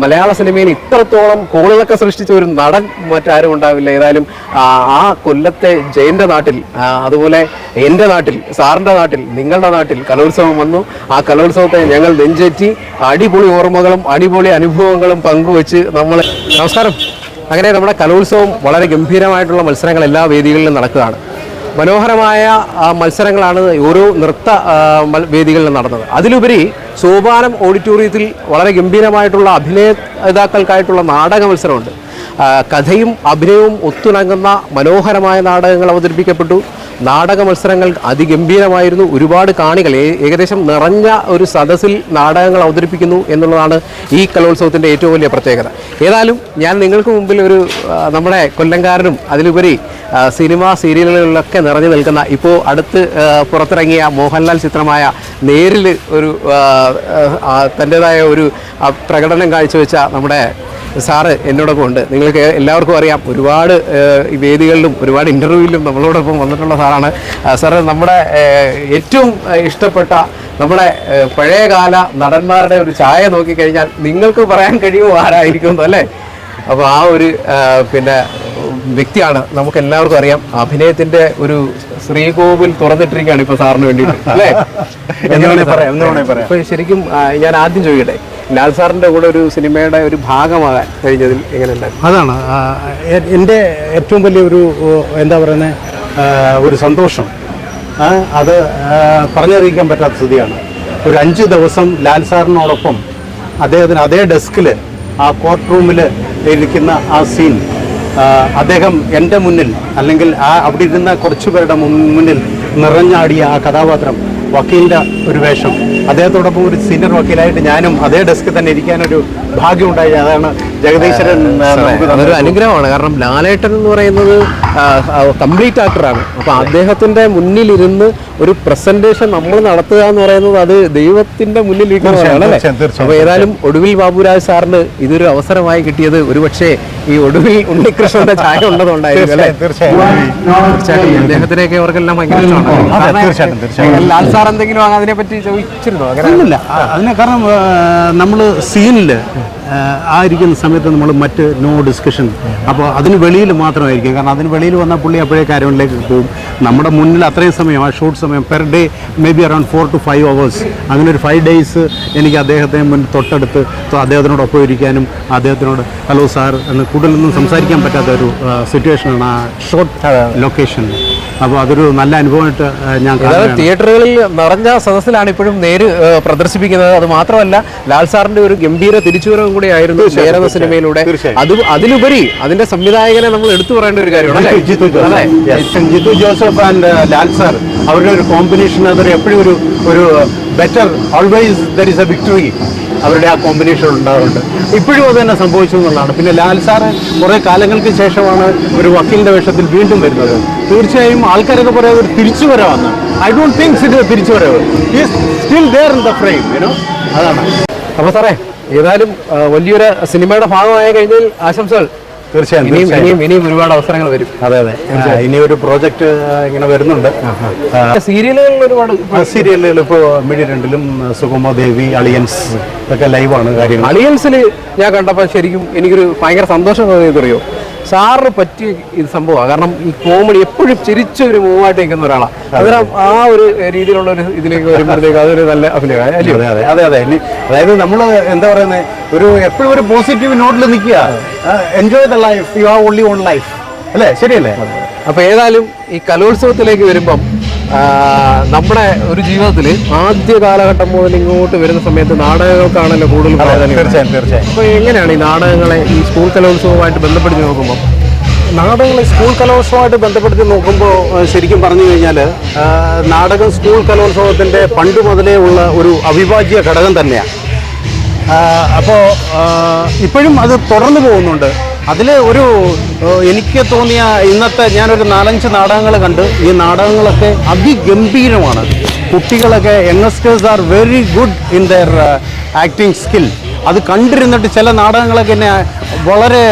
മലയാള സിനിമയിൽ ഇത്രത്തോളം കോളുകളൊക്കെ സൃഷ്ടിച്ച ഒരു നടൻ മറ്റാരും ഉണ്ടാവില്ല. ഏതായാലും ആ കൊല്ലത്തെ ജയന്റെ നാട്ടിൽ അതുപോലെ എന്റെ നാട്ടിൽ സാറിന്റെ നാട്ടിൽ നിങ്ങളുടെ നാട്ടിൽ കലോത്സവം വന്നു. ആ കലോത്സവത്തെ ഞങ്ങൾ നെഞ്ചേറ്റി അടിപൊളി ഓർമ്മകളും അടിപൊളി അനുഭവങ്ങളും പങ്കുവെച്ച് നമ്മൾ നമസ്കാരം. അങ്ങനെ നമ്മുടെ കലോത്സവം വളരെ ഗംഭീരമായിട്ടുള്ള മത്സരങ്ങൾ എല്ലാ വേദികളിലും നടക്കുകയാണ്. മനോഹരമായ മത്സരങ്ങളാണ് ഓരോ നൃത്ത വേദികളിൽ നടന്നത്. അതിലുപരി സോപാനം ഓഡിറ്റോറിയത്തിൽ വളരെ ഗംഭീരമായിട്ടുള്ള അഭിനേതാക്കൾക്കായിട്ടുള്ള നാടക മത്സരമുണ്ട്. കഥയും അഭിനയവും ഒത്തുണങ്ങുന്ന മനോഹരമായ നാടകങ്ങൾ അവതരിപ്പിക്കപ്പെട്ടു. നാടക മത്സരങ്ങൾ അതിഗംഭീരമായിരുന്നു. ഒരുപാട് കാണികൾ ഏകദേശം നിറഞ്ഞ ഒരു സദസ്സിൽ നാടകങ്ങൾ അവതരിപ്പിക്കുന്നു എന്നുള്ളതാണ് ഈ കലോത്സവത്തിന്റെ ഏറ്റവും വലിയ പ്രത്യേകത. ഏതായാലും ഞാൻ നിങ്ങൾക്ക് മുമ്പിൽ ഒരു നമ്മുടെ കൊല്ലംകാരനും അതിലുപരി സിനിമ സീരിയലുകളിലൊക്കെ നിറഞ്ഞു നിൽക്കുന്ന ഇപ്പോൾ അടുത്ത് പുറത്തിറങ്ങിയ മോഹൻലാൽ ചിത്രമായ നേരിൽ ഒരു തന്റെതായ ഒരു പ്രകടനം കാഴ്ചവെച്ച നമ്മുടെ സാറ് എന്നോടൊപ്പം ഉണ്ട്. നിങ്ങൾക്ക് എല്ലാവർക്കും അറിയാം ഒരുപാട് വേദികളിലും ഒരുപാട് ഇന്റർവ്യൂവിലും നമ്മളോടൊപ്പം വന്നിട്ടുള്ള സാറാണ്. സാറ് നമ്മുടെ ഏറ്റവും ഇഷ്ടപ്പെട്ട നമ്മുടെ പഴയകാല നടന്മാരുടെ ഒരു ചായ നോക്കിക്കഴിഞ്ഞാൽ നിങ്ങൾക്ക് പറയാൻ കഴിയുമോ ആരായിരിക്കും അല്ലേ? അപ്പോൾ ആ ഒരു പിന്നെ വ്യക്തിയാണ് നമുക്ക് എല്ലാവർക്കും അറിയാം. അഭിനയത്തിന്റെ ഒരു ശ്രീകോവിൽ തുറന്നിട്ടിരിക്കുകയാണ് ഇപ്പൊ സാറിന് വേണ്ടിയിട്ട് അല്ലേ? പറയാം, ശരിക്കും ഞാൻ ആദ്യം ചോദിക്കട്ടെ? ലാൽ സാറിന്റെ കൂടെ ഒരു സിനിമയുടെ ഒരു ഭാഗമാകാൻ കഴിഞ്ഞതിൽ എങ്ങനെയുണ്ട് അതാണ്. എന്റെ ഏറ്റവും വലിയ ഒരു എന്താ പറയുന്നത് ഒരു സന്തോഷം. അത് പറഞ്ഞറിയിക്കാൻ പറ്റാത്ത സ്ഥിതിയാണ്. ഒരു അഞ്ച് ദിവസം ലാൽ സാറിനോടൊപ്പം അദ്ദേഹത്തിന് അതേ ഡെസ്കിൽ ആ കോർട്ട് റൂമിൽ ഇരിക്കുന്ന ആ സീൻ അദ്ദേഹം എന്റെ മുന്നിൽ അല്ലെങ്കിൽ ആ അവിടെ ഇരുന്ന കുറച്ചു പേരുടെ മുന്നിൽ നിറഞ്ഞാടിയ ആ കഥാപാത്രം വക്കീലിന്റെ ഒരു വേഷം. അദ്ദേഹത്തോടൊപ്പം ഒരു സീനിയർ വക്കീലായിട്ട് ഞാനും അതേ ഡെസ്കിൽ തന്നെ ഇരിക്കാനൊരു ഭാഗ്യമുണ്ടായി. അതാണ് ജഗദീശ്വരൻ അതൊരു അനുഗ്രഹമാണ്. കാരണം ലാലേട്ടൻ എന്ന് പറയുന്നത് കംപ്ലീറ്റ് ആക്ടറാണ് അപ്പൊ അദ്ദേഹത്തിന്റെ മുന്നിലിരുന്ന് ഒരു പ്രസന്റേഷൻ നമ്മൾ നടത്തുക എന്ന് പറയുന്നത് അത് ദൈവത്തിന്റെ മുന്നിൽ ഇരിക്കുന്നതാണ് അല്ലേ തീർച്ചയായും, തീർച്ചയായും, അപ്പൊ ഏതായാലും ഒടുവിൽ ബാബുരാജ് സാറിന് ഇതൊരു അവസരമായി കിട്ടിയത് ഒരു പക്ഷേ ഈ ഒടുവിൽ ഉണ്ണികൃഷ്ണന്റെ ചായ ഉണ്ടതുകൊണ്ടായിരുന്നു അല്ലേ? തീർച്ചയായും തീർച്ചയായും. അദ്ദേഹത്തിനെയൊക്കെ അവർക്കെല്ലാം ഭയങ്കര ഇഷ്ടമാണ്. ലാൽ സാർ എന്തെങ്കിലും അതിനെ പറ്റി ചോദിച്ചിരുന്നോ? അങ്ങനെ അതിന് കാരണം നമ്മൾ സീനിൽ ആ ഇരിക്കുന്ന സമയത്ത് നമ്മൾ മറ്റ് നോ ഡിസ്കഷൻ അപ്പോൾ അതിന് വെളിയിൽ മാത്രമായിരിക്കും. കാരണം അതിന് വെളിയിൽ വന്നാൽ പുള്ളി അപ്പോഴേ കാര്യങ്ങളിലേക്ക് പോകും. നമ്മുടെ മുന്നിൽ അത്രയും സമയം ആ ഷോർട്ട് സമയം per day may be around four to five hours അങ്ങനെ ഒരു ഫൈവ് ഡേയ്സ് എനിക്ക് അദ്ദേഹത്തെ മുൻ തൊട്ടടുത്ത് അദ്ദേഹത്തിനോടൊപ്പം ഇരിക്കാനും അദ്ദേഹത്തിനോട് ഹലോ സാർ എന്ന് കൂടുതലൊന്നും സംസാരിക്കാൻ പറ്റാത്ത ഒരു സിറ്റുവേഷനാണ് ആ ഷോർട്ട് ലൊക്കേഷൻ അപ്പോൾ അതൊരു നല്ല അനുഭവമായിട്ട് ഞാൻ തിയേറ്ററുകളിൽ നിറഞ്ഞ സദസ്സിലാണ് ഇപ്പോഴും നേര് പ്രദർശിപ്പിക്കുന്നത്. അത് മാത്രമല്ല ലാൽ സാറിന്റെ ഒരു ഗംഭീര തിരിച്ചുവരവും കൂടി ആയിരുന്നു തീർച്ചയായും, സിനിമയിലൂടെ. അത് അതിലുപരി അതിന്റെ സംവിധായകനെ നമ്മൾ എടുത്തു പറയേണ്ട ഒരു കാര്യമാണ് ജിതു ജോസഫ്. ആൻഡ് ലാൽ സാർ അവരുടെ ഒരു കോമ്പിനേഷൻ അതൊരു എപ്പോഴും ഒരു ഒരു better always there is a victory അവരുടെ ആ കോമ്പിനേഷൻ ഉണ്ടാകുന്നുണ്ട് ഇപ്പോഴും അത് തന്നെ സംഭവിച്ചു എന്നുള്ളതാണ്. പിന്നെ ലാൽ സാറ് കുറേ കാലങ്ങൾക്ക് ശേഷമാണ് ഒരു വക്കീലിന്റെ വേഷത്തിൽ വീണ്ടും വരുന്നത്. തീർച്ചയായും ആൾക്കാരൊക്കെ പറയാം ഒരു തിരിച്ചു വരാമെന്ന് ഐ ഡോണ്ട് തിങ്ക്സ് ഇറ്റ് തിരിച്ചുവരവ് still there in the frame you know അതാണ്. അപ്പോൾ സാറേ ഏതായാലും വലിയൊരു സിനിമയുടെ ഭാഗമായി കഴിഞ്ഞാൽ ആശംസകൾ. തീർച്ചയായും ഇനിയും ഇനിയും ഒരുപാട് അവസരങ്ങൾ വരും. അതെ അതെ. ഇനി ഒരു പ്രോജക്റ്റ് ഇങ്ങനെ വരുന്നുണ്ട്. സീരിയലുകളിൽ ഒരുപാട് സീരിയലുകൾ ഇപ്പോൾ മീഡിയ രണ്ടിലും സുഗമ ദേവി അളിയൻസ് ഇതൊക്കെ ലൈവാണ് കാര്യങ്ങൾ. അളിയൻസിൽ ഞാൻ കണ്ടപ്പോൾ ശരിക്കും എനിക്കൊരു ഭയങ്കര സന്തോഷം തോന്നിയത് അറിയോ? സാറിന് പറ്റിയ ഇത് സംഭവമാണ്. കാരണം ഈ കോമഡി എപ്പോഴും ചിരിച്ച ഒരു മൂവായിട്ട് നിൽക്കുന്ന ഒരാളാണ് അന്നേരം ആ ഒരു രീതിയിലുള്ള ഒരു ഇതിലേക്ക് വരുമ്പോഴത്തേക്ക് അതൊരു നല്ല അഭിനയം അല്ലേ? അതെ അതെ അതെ അതെ. അതായത് നമ്മൾ എന്താ പറയുന്നത് ഒരു എപ്പോഴും ഒരു പോസിറ്റീവ് നോട്ടിൽ നിൽക്കുക. Enjoy the life you have only one life അല്ലേ? ശരിയല്ലേ? അപ്പൊ ഏതായാലും ഈ കലോത്സവത്തിലേക്ക് വരുമ്പം നമ്മുടെ ഒരു ജീവിതത്തിൽ ആദ്യ കാലഘട്ടം മുതൽ ഇങ്ങോട്ട് വരുന്ന സമയത്ത് നാടകങ്ങൾക്കാണല്ലോ കൂടുതൽ പ്രാധാന്യം തീർച്ചയായും തീർച്ചയായും. അപ്പൊ എങ്ങനെയാണ് ഈ നാടകങ്ങളെ ഈ സ്കൂൾ കലോത്സവമായിട്ട് ബന്ധപ്പെടുത്തി നോക്കുമ്പോൾ നാടകങ്ങൾ സ്കൂൾ കലോത്സവമായിട്ട് ബന്ധപ്പെടുത്തി നോക്കുമ്പോൾ ശരിക്കും പറഞ്ഞു കഴിഞ്ഞാൽ നാടകം സ്കൂൾ കലോത്സവത്തിന്റെ പണ്ട് മുതലേ ഉള്ള ഒരു അവിഭാജ്യ ഘടകം തന്നെയാണ് അപ്പോൾ ഇപ്പോഴും അത് തുടർന്നു പോകുന്നുണ്ട്. അതിൽ ഒരു എനിക്ക് തോന്നിയ ഇന്നത്തെ ഞാനൊരു നാലഞ്ച് നാടകങ്ങൾ കണ്ട് ഈ നാടകങ്ങളൊക്കെ അതിഗംഭീരമാണ്. കുട്ടികളൊക്കെ youngsters are very good in their acting skill അത് കണ്ടിരുന്നിട്ട് ചില നാടകങ്ങളൊക്കെ എന്നെ വളരെ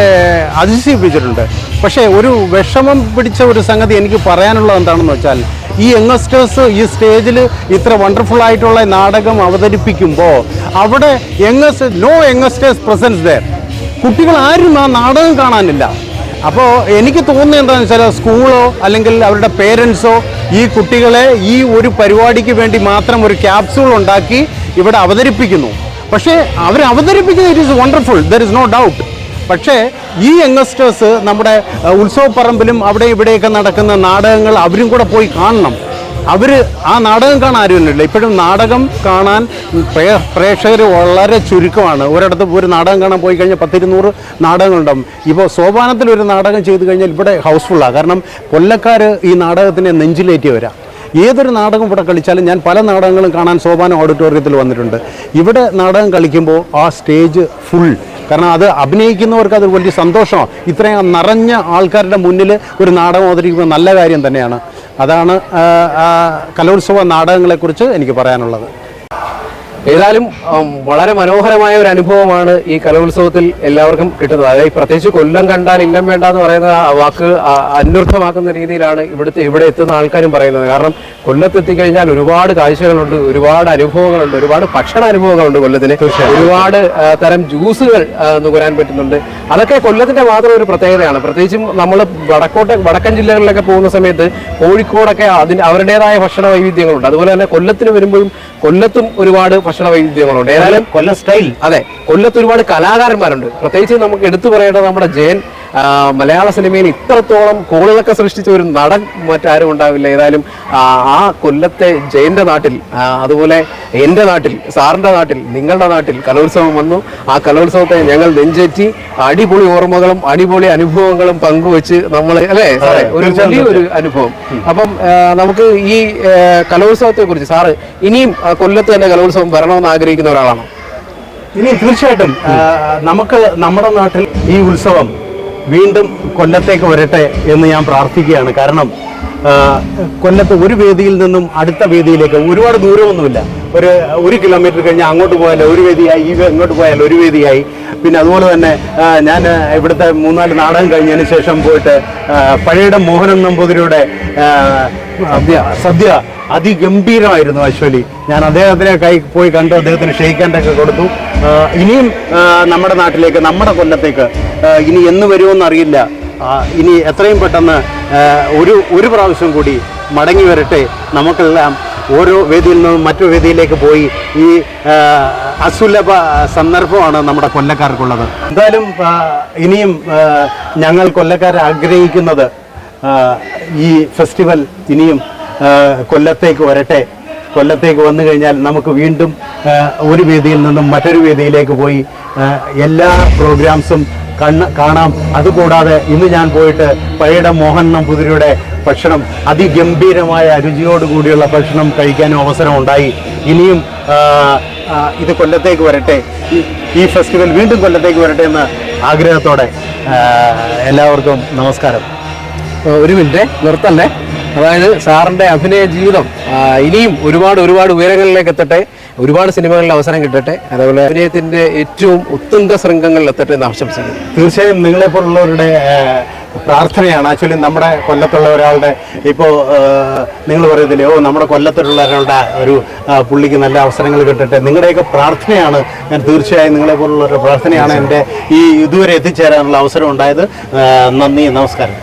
അതിശയിപ്പിച്ചിട്ടുണ്ട്. പക്ഷേ ഒരു വിഷമം പിടിച്ച ഒരു സംഗതി എനിക്ക് പറയാനുള്ളത് എന്താണെന്ന് വെച്ചാൽ ഈ യങ്സ്റ്റേഴ്സ് ഈ സ്റ്റേജിൽ ഇത്ര വണ്ടർഫുൾ ആയിട്ടുള്ള നാടകം അവതരിപ്പിക്കുമ്പോൾ അവിടെ youngs no youngsters presence there കുട്ടികൾ ആരും ആ നാടകം കാണാനില്ല. അപ്പോൾ എനിക്ക് തോന്നുന്നത് എന്താണെന്ന് വെച്ചാൽ സ്കൂളോ അല്ലെങ്കിൽ അവരുടെ പേരൻസോ ഈ കുട്ടികളെ ഈ ഒരു പരിപാടിക്ക് വേണ്ടി മാത്രം ഒരു ക്യാപ്സൂൾ ഉണ്ടാക്കി ഇവിടെ അവതരിപ്പിക്കുന്നു. പക്ഷേ അവർ അവതരിപ്പിക്കുന്നത് it is wonderful there is no doubt പക്ഷേ ഈ യങ്സ്റ്റേഴ്സ് നമ്മുടെ ഉത്സവപ്പറമ്പിലും അവിടെ ഇവിടെയൊക്കെ നടക്കുന്ന നാടകങ്ങൾ അവരും കൂടെ പോയി കാണണം. അവർ ആ നാടകം കാണാൻ ആരുമില്ല ഇപ്പോഴും നാടകം കാണാൻ പ്രേക്ഷകർ വളരെ ചുരുക്കമാണ്. ഒരിടത്ത് ഒരു നാടകം കാണാൻ പോയി കഴിഞ്ഞാൽ പത്തിരുന്നൂറ് നാടകങ്ങളുണ്ടാവും. ഇപ്പോൾ സോപാനത്തിൽ ഒരു നാടകം ചെയ്തു കഴിഞ്ഞാൽ ഇവിടെ ഹൗസ്ഫുള്ളാണ് കാരണം കൊല്ലക്കാർ ഈ നാടകത്തിനെ നെഞ്ചിലേറ്റി വരാം. ഏതൊരു നാടകം ഇവിടെ കളിച്ചാലും ഞാൻ പല നാടകങ്ങളും കാണാൻ സോപാന ഓഡിറ്റോറിയത്തിൽ വന്നിട്ടുണ്ട്. ഇവിടെ നാടകം കളിക്കുമ്പോൾ ആ സ്റ്റേജ് ഫുൾ. കാരണം അത് അഭിനയിക്കുന്നവർക്ക് അത് വലിയ സന്തോഷമാണ് ഇത്രയും നിറഞ്ഞ ആൾക്കാരുടെ മുന്നിൽ ഒരു നാടകം അവതരിക്കുമ്പോൾ നല്ല കാര്യം തന്നെയാണ്. അതാണ് കലോത്സവ നാടകങ്ങളെക്കുറിച്ച് എനിക്ക് പറയാനുള്ളത്. ഏതായാലും വളരെ മനോഹരമായ ഒരു അനുഭവമാണ് ഈ കലോത്സവത്തിൽ എല്ലാവർക്കും കിട്ടുന്നത്. അതായത് പ്രത്യേകിച്ച് കൊല്ലം കണ്ടാൽ ഇല്ലം വേണ്ട എന്ന് പറയുന്ന വാക്ക് അന്വർത്ഥമാക്കുന്ന രീതിയിലാണ് ഇവിടുത്തെ ഇവിടെ എത്തുന്ന ആൾക്കാരും പറയുന്നത്. കാരണം കൊല്ലത്ത് എത്തിക്കഴിഞ്ഞാൽ ഒരുപാട് കാഴ്ചകളുണ്ട് ഒരുപാട് അനുഭവങ്ങളുണ്ട് ഒരുപാട് ഭക്ഷണ അനുഭവങ്ങളുണ്ട് കൊല്ലത്തിന്. ഒരുപാട് തരം ജ്യൂസുകൾ നുകരാൻ പറ്റുന്നുണ്ട്. അതൊക്കെ കൊല്ലത്തിന്റെ മാത്രം ഒരു പ്രത്യേകതയാണ്. പ്രത്യേകിച്ചും നമ്മൾ വടക്കോട്ടെ വടക്കൻ ജില്ലകളിലൊക്കെ പോകുന്ന സമയത്ത് കോഴിക്കോടൊക്കെ അതിന് അവരുടേതായ ഭക്ഷണ വൈവിധ്യങ്ങളുണ്ട്. അതുപോലെ തന്നെ കൊല്ലത്തിന് വരുമ്പോഴും കൊല്ലത്തും ഒരുപാട് ഭക്ഷണ വൈവിധ്യങ്ങളുണ്ട്. ഏതായാലും കൊല്ലം സ്റ്റൈൽ അതെ കൊല്ലത്ത് ഒരുപാട് കലാകാരന്മാരുണ്ട്. പ്രത്യേകിച്ച് നമുക്ക് എടുത്തു പറയേണ്ടത് നമ്മുടെ ജയൻ മലയാള സിനിമയിൽ ഇത്രത്തോളം കോളുകളൊക്കെ സൃഷ്ടിച്ച ഒരു നടൻ മറ്റാരും ഉണ്ടാവില്ല. ഏതായാലും ആ, കൊല്ലത്തെ ജയന്റെ നാട്ടിൽ അതുപോലെ എന്റെ നാട്ടിൽ സാറിന്റെ നാട്ടിൽ നിങ്ങളുടെ നാട്ടിൽ കലോത്സവം വന്നു. ആ കലോത്സവത്തെ ഞങ്ങൾ നെഞ്ചേറ്റി അടിപൊളി ഓർമ്മകളും അടിപൊളി അനുഭവങ്ങളും പങ്കുവെച്ച് നമ്മൾ അല്ലേ സാറേ? ഒരു വലിയൊരു അനുഭവം. അപ്പം നമുക്ക് ഈ കലോത്സവത്തെ കുറിച്ച് സാറ് ഇനിയും കൊല്ലത്ത് തന്നെ കലോത്സവം വരണമെന്ന് ആഗ്രഹിക്കുന്ന ഒരാളാണ്? ഇനി തീർച്ചയായിട്ടും നമുക്ക് നമ്മുടെ നാട്ടിൽ ഈ ഉത്സവം വീണ്ടും കൊല്ലത്തേക്ക് വരട്ടെ എന്ന് ഞാൻ പ്രാർത്ഥിക്കുകയാണ്. കാരണം കൊല്ലത്ത് ഒരു വേദിയിൽ നിന്നും അടുത്ത വേദിയിലേക്ക് ഒരുപാട് ദൂരമൊന്നുമില്ല. ഒരു ഒരു കിലോമീറ്റർ കഴിഞ്ഞാൽ അങ്ങോട്ട് പോയാലോ ഒരു വേദിയായി ഈ ഇങ്ങോട്ട് പോയാലോ ഒരു വേദിയായി. പിന്നെ അതുപോലെ തന്നെ ഞാൻ ഇവിടുത്തെ മൂന്നാൽ നാടകം കഴിഞ്ഞതിന് ശേഷം പോയിട്ട് പഴയുടെ മോഹനൻ നമ്പൂതിരിയുടെ സദ്യ അതിഗംഭീരമായിരുന്നു അശ്വലി. ഞാൻ അദ്ദേഹത്തിനെ കൈ പോയി കണ്ട് അദ്ദേഹത്തിന് ഷെയ്ക്കാന്റെ കൊടുത്തു. ഇനിയും നമ്മുടെ നാട്ടിലേക്ക് നമ്മുടെ കൊല്ലത്തേക്ക് ഇനി എന്ന് വരുമോ അറിയില്ല. ആ, ഇനി എത്രയും പെട്ടെന്ന് ഒരു ഒരു പ്രാവശ്യം കൂടി മടങ്ങി വരട്ടെ. നമുക്കെല്ലാം ഓരോ വേദിയിൽ നിന്നും മറ്റു വേദിയിലേക്ക് പോയി ഈ അസുലഭ സന്ദർഭമാണ് നമ്മുടെ കൊല്ലക്കാർക്കുള്ളത്. എന്തായാലും ഇനിയും ഞങ്ങൾ കൊല്ലക്കാർ ആഗ്രഹിക്കുന്നത് ഈ ഫെസ്റ്റിവൽ ഇനിയും കൊല്ലത്തേക്ക് വരട്ടെ. കൊല്ലത്തേക്ക് വന്നു കഴിഞ്ഞാൽ നമുക്ക് വീണ്ടും ഒരു വേദിയിൽ നിന്നും മറ്റൊരു വേദിയിലേക്ക് പോയി എല്ലാ പ്രോഗ്രാംസും കണ്ണ് കാണാം. അതുകൂടാതെ ഇന്ന് ഞാൻ പോയിട്ട് പഴയുടെ മോഹൻ നമ്പൂതിരിയുടെ ഭക്ഷണം അതിഗംഭീരമായ രുചിയോടുകൂടിയുള്ള ഭക്ഷണം കഴിക്കാനും അവസരം ഉണ്ടായി ഇനിയും ഇത് കൊല്ലത്തേക്ക് വരട്ടെ. ഈ ഫെസ്റ്റിവൽ വീണ്ടും കൊല്ലത്തേക്ക് വരട്ടെ എന്ന ആഗ്രഹത്തോടെ എല്ലാവർക്കും നമസ്കാരം. ഒരു മിനിറ്റ് നിർത്തല്ലേ അതായത് സാറിന്റെ അഭിനയ ജീവിതം ഇനിയും ഒരുപാട് ഒരുപാട് ഉയരങ്ങളിലേക്ക് എത്തട്ടെ. ഒരുപാട് സിനിമകളിൽ അവസരം കിട്ടട്ടെ. അതേപോലെ അഭിനയത്തിന്റെ ഏറ്റവും ഉത്തുംഗ ശൃംഗങ്ങളിൽ എത്തട്ടെ എന്ന് ആശംസിക്കുന്നു. തീർച്ചയായും നിങ്ങളെ പോലുള്ളവരുടെ പ്രാർത്ഥനയാണ്. ആക്ച്വലി നമ്മുടെ കൊല്ലത്തുള്ള ഒരാളുടെ ഇപ്പോൾ നിങ്ങൾ പറയത്തില്ലേ ഓ നമ്മുടെ കൊല്ലത്തുള്ള ഒരാളുടെ ഒരു പുള്ളിക്ക് നല്ല അവസരങ്ങൾ കിട്ടട്ടെ. നിങ്ങളുടെയൊക്കെ പ്രാർത്ഥനയാണ്. ഞാൻ തീർച്ചയായും നിങ്ങളെ നിങ്ങളെപ്പോലുള്ളവരുടെ പ്രാർത്ഥനയാണ് എന്റെ ഈ ഇതുവരെ എത്തിച്ചേരാനുള്ള അവസരം ഉണ്ടായത്. നന്ദി നമസ്കാരം.